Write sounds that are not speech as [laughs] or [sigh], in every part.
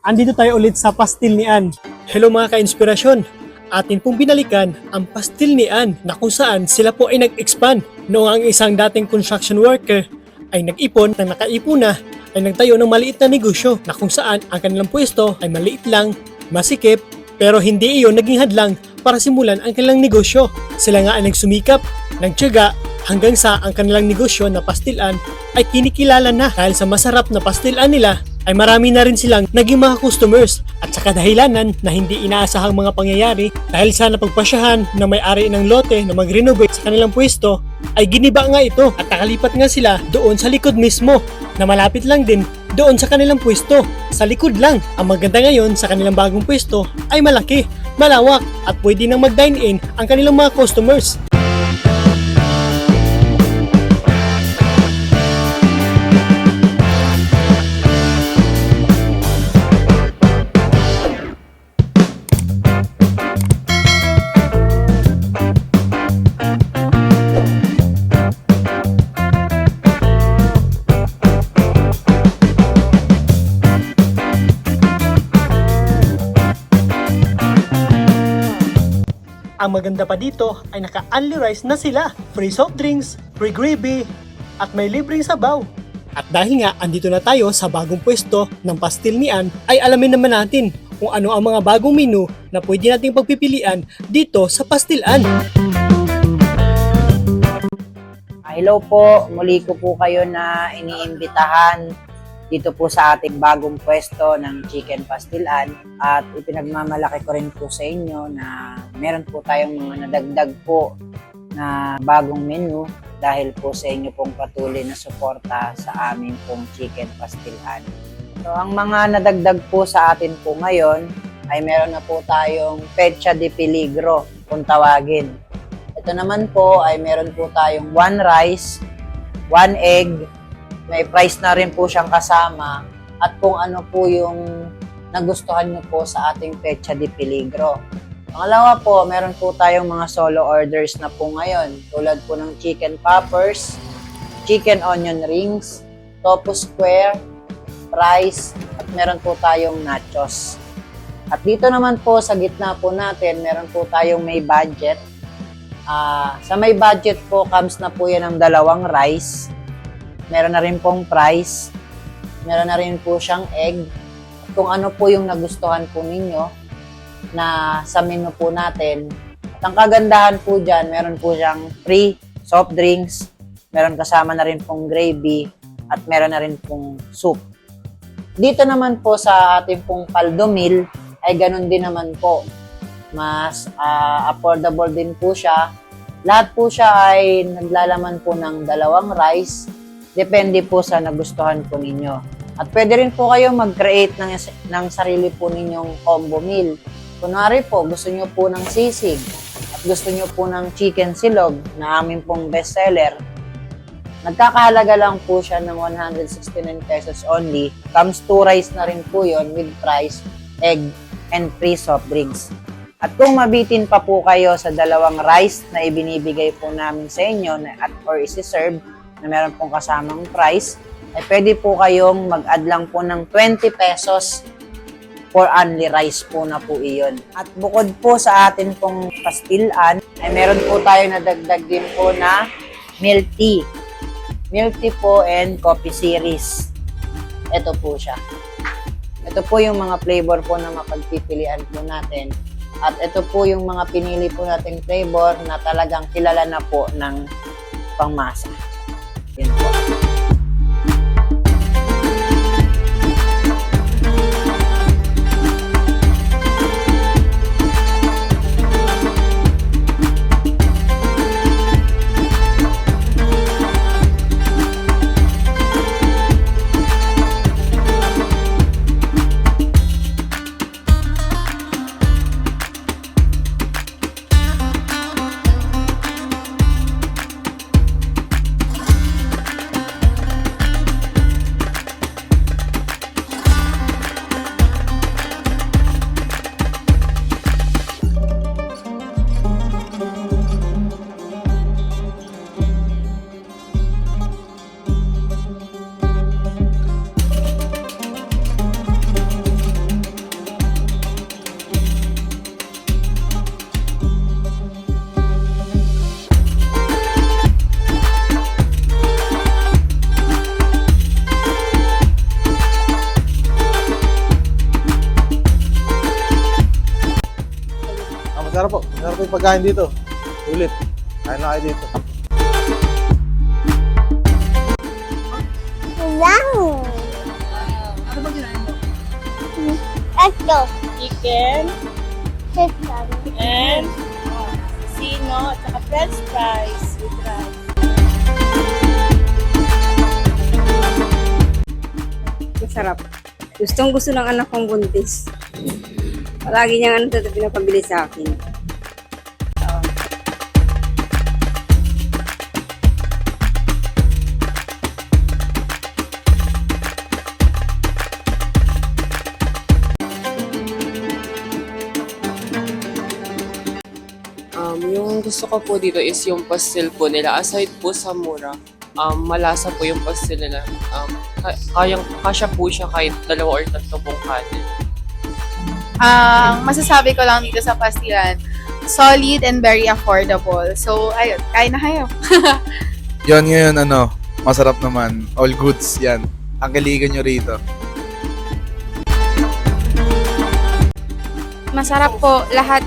andito tayo ulit sa pastil ni Ann. Hello mga ka-inspirasyon! Atin pong binalikan ang pastil ni Ann na kung saan sila po ay nag-expand noong ang isang dating construction worker ay nag-ipon na nakaipon na ay nagtayo ng maliit na negosyo na kung saan ang kanilang pwesto ay maliit lang, masikip, pero hindi iyon naging hadlang para simulan ang kanilang negosyo. Sila nga ay nagsumikap, nagtyaga, hanggang sa ang kanilang negosyo na pastilan ay kinikilala na dahil sa masarap na pastilan nila ay marami na rin silang naging mga customers at sa kadahilanan na hindi inaasahang mga pangyayari dahil sa napagpasyahan na may-ari ng lote na mag-renovate sa kanilang pwesto ay giniba nga ito at nakalipat nga sila doon sa likod mismo na malapit lang din doon sa kanilang pwesto. Sa likod lang. Ang maganda ngayon sa kanilang bagong pwesto ay malaki, malawak at pwede nang mag-dine in ang kanilang mga customers. Ang maganda pa dito ay naka-only rice na sila. Free soft drinks, free gravy, at may libreng sabaw. At dahil nga andito na tayo sa bagong pwesto ng pastil ni Ann, ay alamin naman natin kung ano ang mga bagong menu na pwede nating pagpipilian dito sa pastilan. Ah, Hello po, muli ko po kayo na iniimbitahan dito po sa ating bagong pwesto ng Chicken Pastilan at ipinagmamalaki ko rin po sa inyo na meron po tayong mga nadagdag po na bagong menu dahil po sa inyo pong patuloy na suporta sa amin pong Chicken Pastilan. So ang mga nadagdag po sa atin po ngayon ay meron na po tayong Pecha de Peligro kung tawagin. Ito naman po ay meron po tayong one rice, one egg, may price na rin po siyang kasama at kung ano po yung nagustuhan nyo po sa ating Pecha de Peligro. Pangalawa po, meron po tayong mga solo orders na po ngayon tulad po ng chicken poppers, chicken onion rings, tofu square, fries, at meron po tayong nachos. At dito naman po sa gitna po natin, meron po tayong may budget Ah, sa may budget po, comes na po yan ng dalawang rice. Meron na rin pong price. Meron na rin po siyang egg. Kung ano po yung nagustuhan po ninyo na sa menu po natin. At ang kagandahan po dyan, meron po siyang free soft drinks. Meron kasama na rin pong gravy. At meron na rin pong soup. Dito naman po sa ating pong paldo meal, ay ganun din naman po mas ah, affordable din po siya. Lahat po siya ay naglalaman po ng dalawang rice. Depende po sa nagustuhan po ninyo. At pwede rin po kayo mag-create ng, ng sarili po ninyong combo meal. Kunwari po, gusto nyo po ng sisig at gusto nyo po ng chicken silog na amin pong bestseller. Nagkakahalaga lang po siya ng 169 pesos only. Comes two rice na rin po yon with price, egg, and free soft drinks. At kung mabitin pa po kayo sa dalawang rice na ibinibigay po namin sa inyo at or isi-serve na meron pong kasamang price, ay pwede po kayong mag-add lang po ng 20 pesos for only rice po na po iyon. At bukod po sa atin pong pastilan, ay meron po tayo na dagdag din po na milk tea. Milk tea po and coffee series. Ito po siya. Ito po yung mga flavor po na mapagpipilian po natin. At ito po yung mga pinili po nating flavor na talagang kilala na po ng pangmasa. Po. Pagkain dito. Ulit. Kain na kayo dito. Wow! Ano ba kinain mo? Ito. Chicken Chicken. and sino at saka french fries with rice. Masarap. Gustong gusto ng anak kong buntis. Palagi niyang ano ito pinapabili sa akin. Gusto ko po dito is yung pastel po nila. Aside po sa mura, um, malasa po yung pastel nila. Um, ka- kayang, kasya po siya kahit dalawa or tatlo pong kanin. Ang masasabi ko lang dito sa pastilan, solid and very affordable. So, ayun, kain na kayo. [laughs] Yan ngayon, ano, masarap naman. All goods, yan. Ang kaligan nyo rito. Masarap po lahat.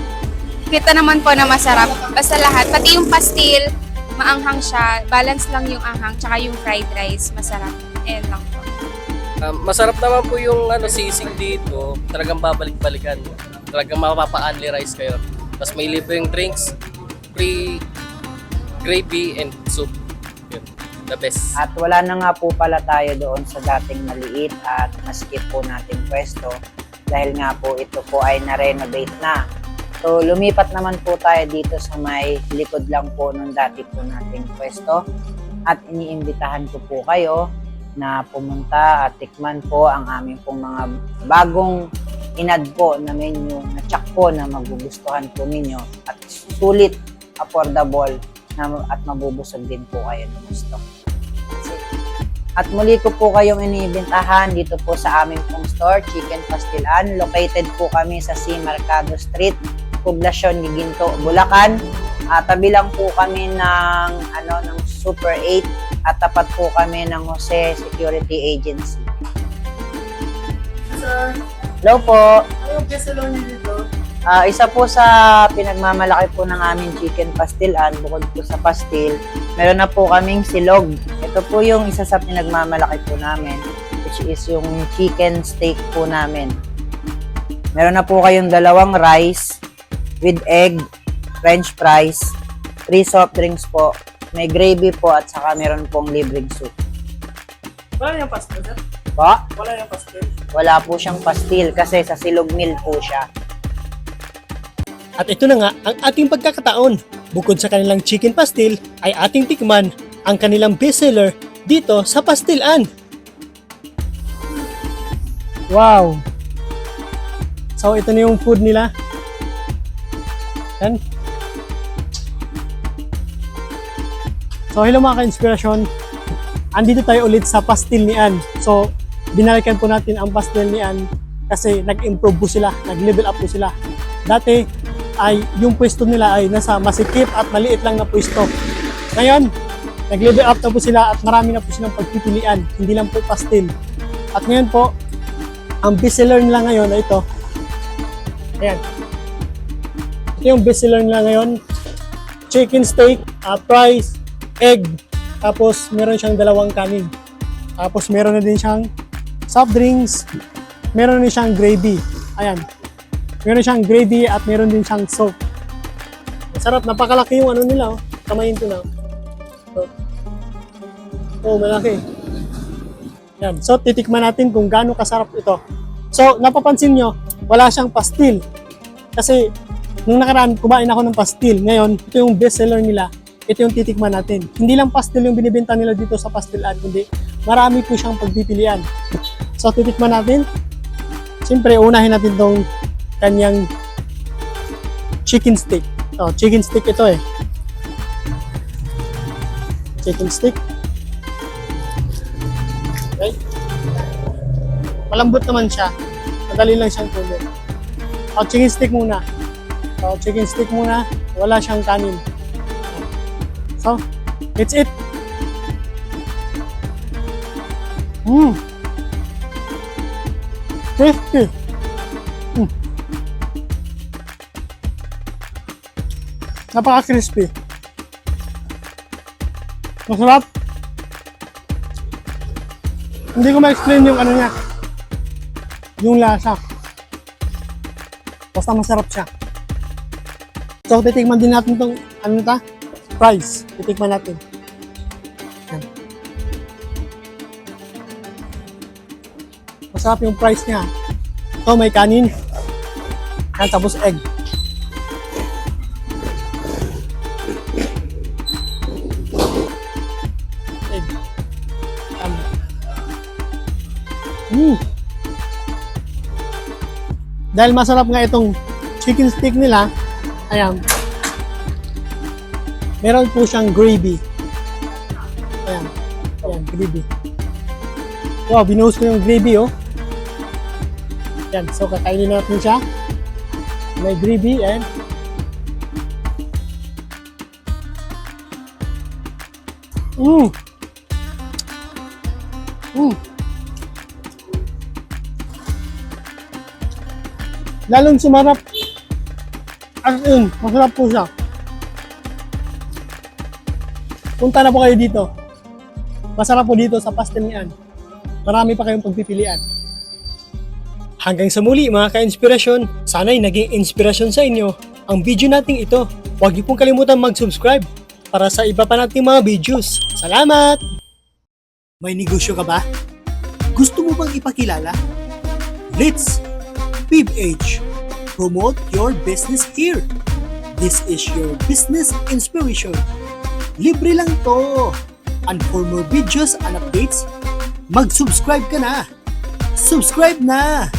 Kita naman po na masarap. Basta lahat. Pati yung pastil, maanghang siya. Balance lang yung anghang. Tsaka yung fried rice, masarap. Ayan lang po. Um, masarap naman po yung ano sisig dito. Talagang babalik-balikan. Talagang mapapa-only rice kayo. Tapos may libreng drinks, free gravy and soup. Yun. The best. At wala na nga po pala tayo doon sa dating maliit at naskip po natin pwesto dahil nga po ito po ay na-renovate na. So lumipat naman po tayo dito sa may likod lang po ng dati po nating pwesto at iniimbitahan ko po kayo na pumunta at tikman po ang aming pong mga bagong inad po na menu na tsak po na magugustuhan po ninyo at sulit, affordable na, at mabubusog din po kayo ng gusto. At muli ko po kayong inibintahan dito po sa aming pong store, Chicken Pastilan. Located po kami sa C. Mercado Street, Poblacion, Giginto, Bulacan. At tabi lang po kami ng, ano, ng Super 8 at tapat po kami ng Jose Security Agency. Sir, Hello po! ano yung seller niyo dito? Ah, isa po sa pinagmamalaki po ng aming chicken pastilan, bukod po sa pastil, meron na po kaming silog. Ito po yung isa sa pinagmamalaki po namin, which is yung chicken steak po namin. Meron na po kayong dalawang rice with egg, french fries, three soft drinks po, may gravy po at saka meron pong libreng soup. Wala yung pastel, sir? Po, Wala yung pastel. wala po siyang pastil kasi sa silog meal po siya. At ito na nga ang ating pagkakataon. Bukod sa kanilang chicken pastil, ay ating tikman ang kanilang bestseller dito sa Pastilan. Wow! So ito na yung food nila. Yan. So hello mga ka-inspirasyon. Andito tayo ulit sa pastil ni Ann. So binalikan po natin ang pastil ni Ann kasi nag-improve po sila, nag-level up po sila. Dati ay yung pwesto nila ay nasa masikip at maliit lang na pwesto. Ngayon, nag-level up na po sila at marami na po silang pagpipilian, hindi lang po pastil. At ngayon po, ang bestseller nila ngayon ay ito. Ayan. Yung bestseller nila ngayon. Chicken steak, uh, fries, egg, tapos meron siyang dalawang kanin. Tapos meron na din siyang soft drinks, meron din siyang gravy. Ayan. Meron siyang gravy at meron din siyang soup. Masarap, napakalaki yung ano nila, oh. Kamayin ko na. Oh. oh, malaki. Yan. So, titikman natin kung gaano kasarap ito. So, napapansin nyo, wala siyang pastil. Kasi, nung nakaraan, kumain ako ng pastil. Ngayon, ito yung best seller nila. Ito yung titikman natin. Hindi lang pastil yung binibenta nila dito sa pastilan, kundi marami po siyang pagpipilian. So, titikman natin. Siyempre, unahin natin tong kanyang chicken steak. Oh, chicken steak ito eh. Chicken steak. Okay. Malambot naman siya. Madali lang siyang kunin. Oh, chicken steak muna. Oh, chicken steak muna. Wala siyang kanin. So, it's it. Mmm. Tasty. Napaka-crispy. Masarap. Hindi ko ma-explain yung ano niya. Yung lasa. Basta masarap siya. So, titikman din natin tong, ano ta? Fries. Titikman natin. Yan. Masarap yung fries niya. So, may kanin. Yan, tapos egg. Egg. Tama. Mm. Dahil masarap nga itong chicken stick nila, ayan, meron po siyang gravy. Ayan, ayan, gravy. Wow, binuhos ko yung gravy, oh. Yan, so kakainin natin siya. May gravy and Mmm! Mmm! Lalong sumarap. As in, masarap po siya. Punta na po kayo dito. Masarap po dito sa Pastenian. Marami pa kayong pagpipilian. Hanggang sa muli mga ka-inspirasyon, sana'y naging inspirasyon sa inyo ang video nating ito. Huwag niyo pong kalimutan mag-subscribe para sa iba pa nating mga videos. Salamat! May negosyo ka ba? Gusto mo bang ipakilala? Let's PibH. Promote your business here. This is your business inspiration. Libre lang to. And for more videos and updates, mag-subscribe ka na. Subscribe na!